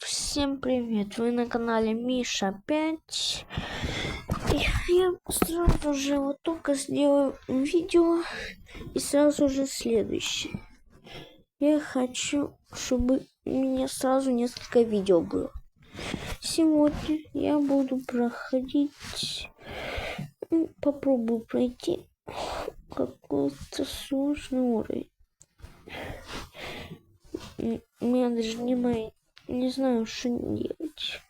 Всем привет! Вы на канале Миша 5. И я сразу же вот только сделаю видео и сразу же следующее. Я хочу, чтобы у меня сразу несколько видео было. Сегодня я буду проходить, ну, попробую пройти какой-то сложный уровень. У меня даже не мои, не знаю, что делать.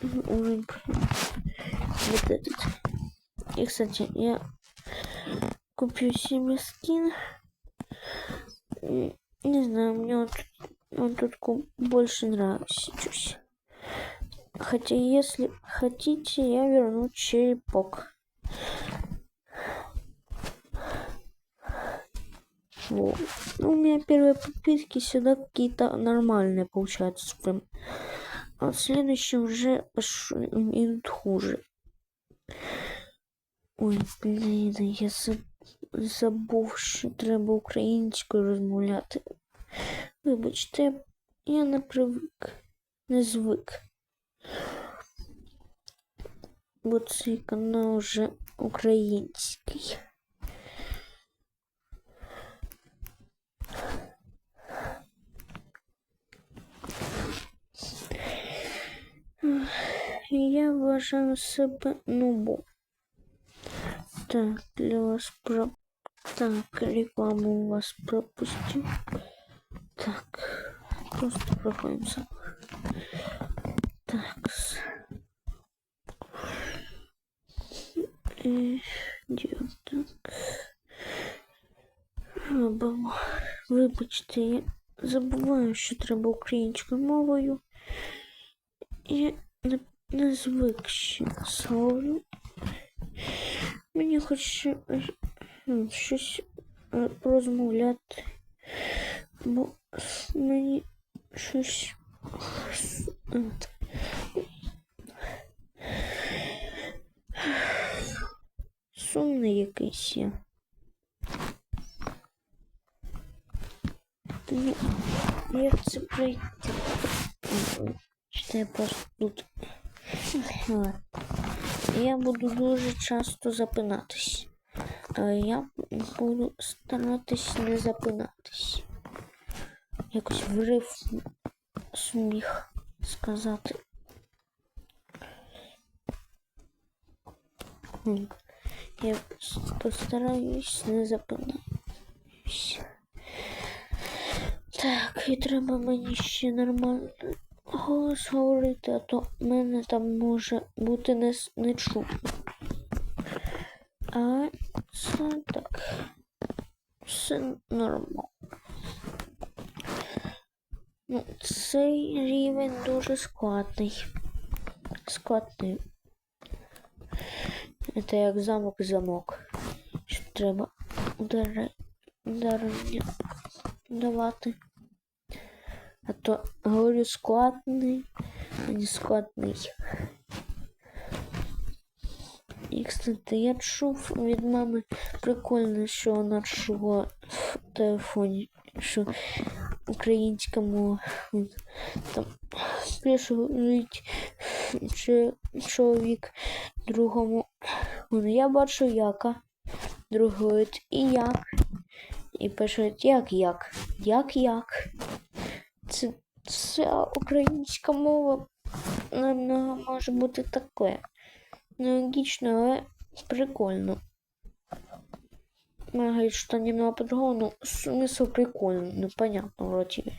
Пройти. Вот этот. И, кстати, я куплю себе скин. Не знаю, мне вот он тут больше нравится. Хотя, если хотите, я верну черепок. Вот. Ну, у меня первые подписки всегда какие-то нормальные получаются. Прям. А следующие уже идут хуже. Ой, блін, я заб... забув, що треба українською розмовляти. Вибачте, я- не привик, не звик. Бо цей канал вже український. Я вважаю себе нубом. Так, для вас про... Так, рекламу у вас пропустим. Так, просто проходимся. Так. с- Э, Где так? Або, вибачте, я забуваю, що треба українською мовою. Не, не звик ще словлю. Мені хоче е, м, щось е, порозмовляти. Бо мені щось с- ет, сумний якийсь я. Ну, як це пройти? Ой, Чи я просто тут. Я буду дуже часто запинатись. Я буду старатись не запинатись. Якось в рифм зміг сказати. Я постараюсь не запинатись. Так, і треба мені ще нормально голос говорити, а то мене там може бути не, не чутно. А це так. Все нормально. Ну, цей рівень дуже складний. Складний. Це як замок замок. Що треба удари, давати. А то говорю складний, а не складний. І, кстати, я чув від мами прикольно, що вона чула в телефоні, що українська мова там чи чоловік другому. Я бачу яка. Другий говорить і як. І пишуть як як. Як як. Це українська мова може бути таке. Нелогічно, але прикольно. Говорит, что немного по-другому, но смысл прикольный, ну понятно вроде.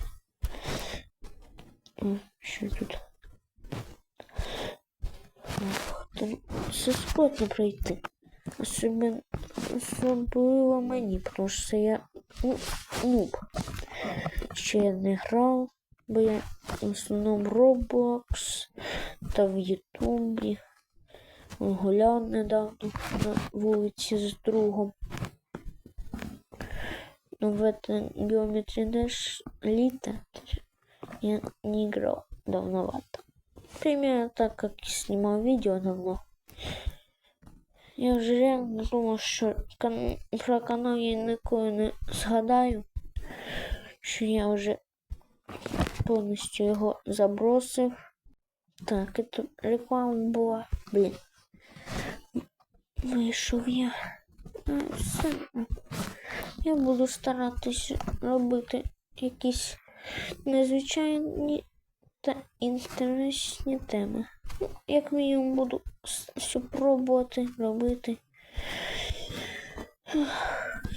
Что тут? Все складно пройти. Особенно, особливо мені, тому що я ну, нуб. Ще я не грав, бо я в основному Roblox та в Ютубі. Гуляв недавно на вулиці з другом. Но в это Geometry Dash лето я не играл давновато. Примерно так, как и снимал видео давно. Я вже реально думав, що кан... про канал я ніколи не згадаю, що я вже повністю його забросив. Так, тут реклама була. Блін. Вийшов я. Все. Я буду старатися робити якісь незвичайні та інтересні теми. Ну, Як мінімум буду с- все пробувати робити.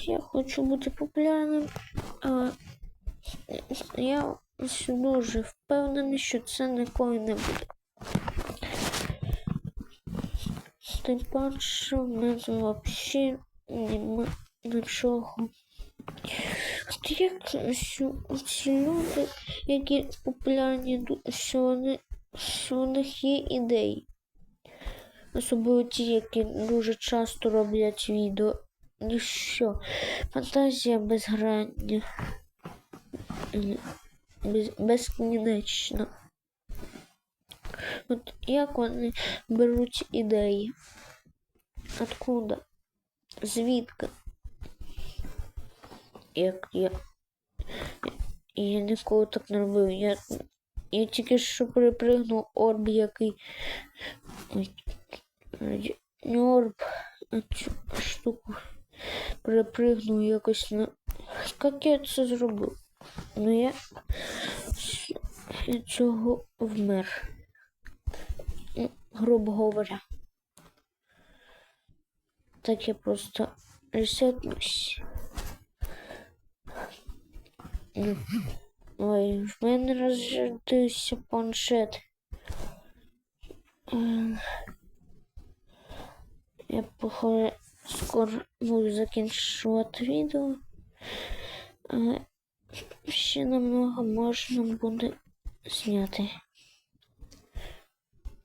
Я хочу бути популярним, але я дуже впевнений, що це ніколи не буде. Тим паче, в мене взагалі нема нічого. От як що ці люди, які популярні, що вони що у них є ідеї. Особливо ті, які дуже часто роблять відео. І що? Фантазія безгранна. Е, Без, безкінечна. От як вони беруть ідеї? Откуда? Звідки? Як я. Я ніколи так не робив. Я, я тільки що перепригнув орб, який. Не орб, а цю штуку. Перепригнув якось на. Як я це зробив? Ну я я цього вмер. Грубо говоря. Так я просто ресетнусь. Ну, Ой, в мене розрядився планшет. Ем, Я походу скоро буду закінчувати відео. Ще намного можна буде зняти.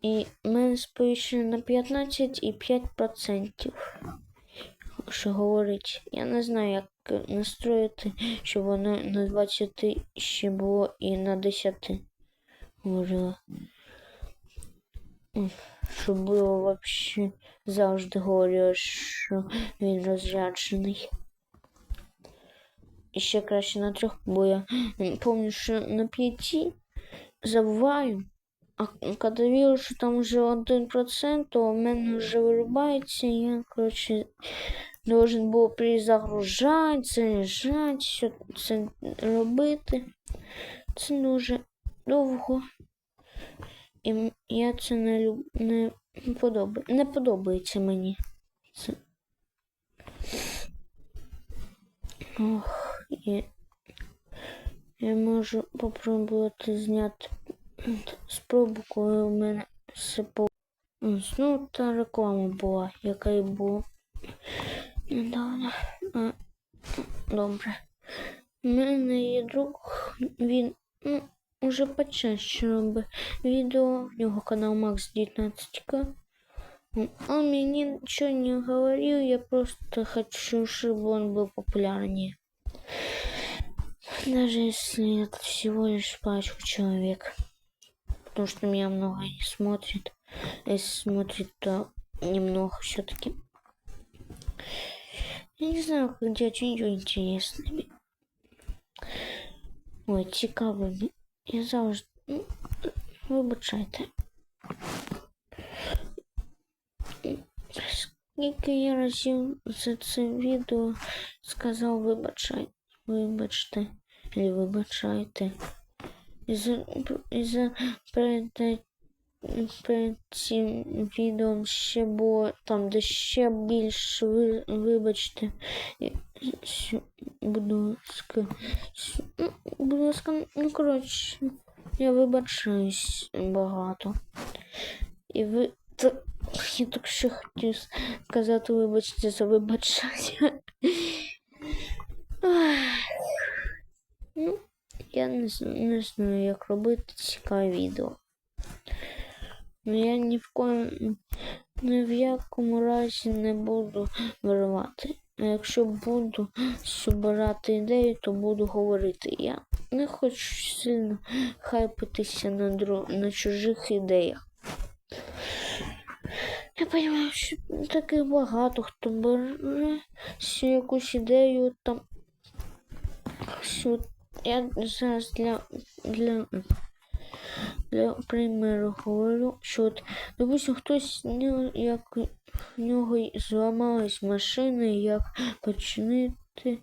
І мене сповіщено на 15,5%. Що говорить. Я не знаю, як настроїти, щоб воно на 20 ще було і на 10 говорило. М, Щоб було вообще завжди говорило, що він розряджений. І ще краще на трьох, бо я пам'ятаю, що на п'яті забуваю. А коли вижу, що там вже 1%, то у мене вже вирубається, я, коротше, должен був перезагружати, заряджати, все це робити. Це дуже довго. І я це не люб... не подобає. Не подобається мені. Це. Ох, і я можу попробувати зняти спробу, коли у мене все по. Ну, та реклама була, яка і була недавно. А, добре. У мене є друг, він ну, уже почаще робить відео, в нього канал Макс 19К. Он мне ничего не говорил, я просто хочу, чтобы он был популярнее. Даже если это всего лишь парочку человек. Потому что меня много не смотрит. А Если смотрит, то немного все-таки. Я не знаю, как делать видео интересными. Ой, цікавими. Я завжди. Ну, вибачайте. Скільки я разів за це відео сказав вибачай, Вибачте, і вибачайте. І за, і за перед, перед цим відео ще було там, де ще більше ви, вибачте. Будь ласка, будь ласка, ну коротше, я вибачаюсь багато. І ви я так ще хотів сказати, вибачте за вибачання. Ах. Ну, я не, не знаю, як робити цікаве відео. Ну, я ні в коєму, ні в якому разі не буду виривати. А якщо буду збирати ідеї, то буду говорити. Я не хочу сильно хайпитися на, дру... на чужих ідеях. Я розумію, що таких багато хто бере якусь ідею там всю я зараз для, для, для примеру говорю, що от, допустим, хтось не, як в нього й зламалась машина, як починити,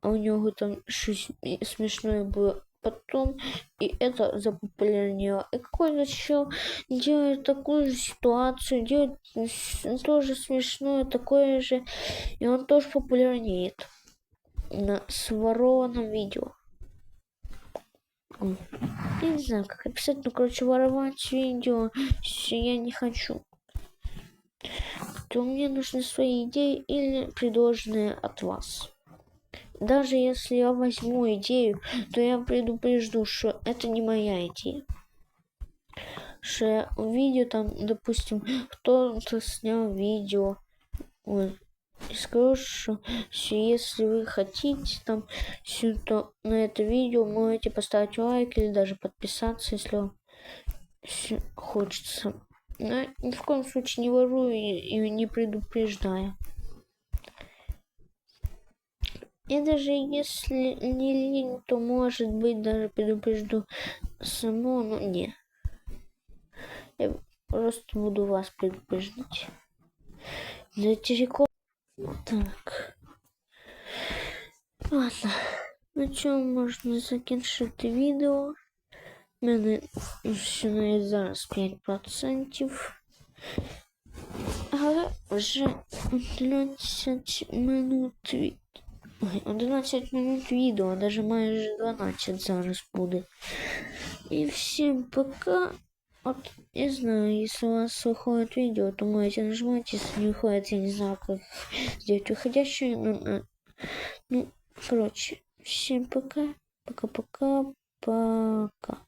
а у нього там щось і- смішне було. Потом и это запопулярнело. И какой-то чел делает такую же ситуацию, делает тоже смешное, такое же, и он тоже популярнеет на сворованном видео. Я не знаю, как описать, ну, короче, воровать видео я не хочу. То мне нужны свои идеи или предложенные от вас. Даже если я возьму идею, то я предупрежду, что это не моя идея. Что я видео там, допустим, кто-то снял видео, и скажу, что, если вы хотите там, то на это видео можете поставить лайк или даже подписаться, если вам хочется. Но ни в коем случае не ворую и, не предупреждаю. И даже если не лень, то может быть даже предупрежду само, но не. Я просто буду вас предупреждать. Для телеком. Так. Ладно. На чому можна закінчити відео? У мене ще навіть зараз 5%. Але вже 11 минут від... Ой, 11 минут відео, даже майже 12 зараз буде. І всім пока. Вот, я знаю, если у вас выходит видео, то можете нажимать, если не выходит, я не знаю, как сделать выходящее. Ну, на- ну короче, всем пока. Пока-пока. Пока.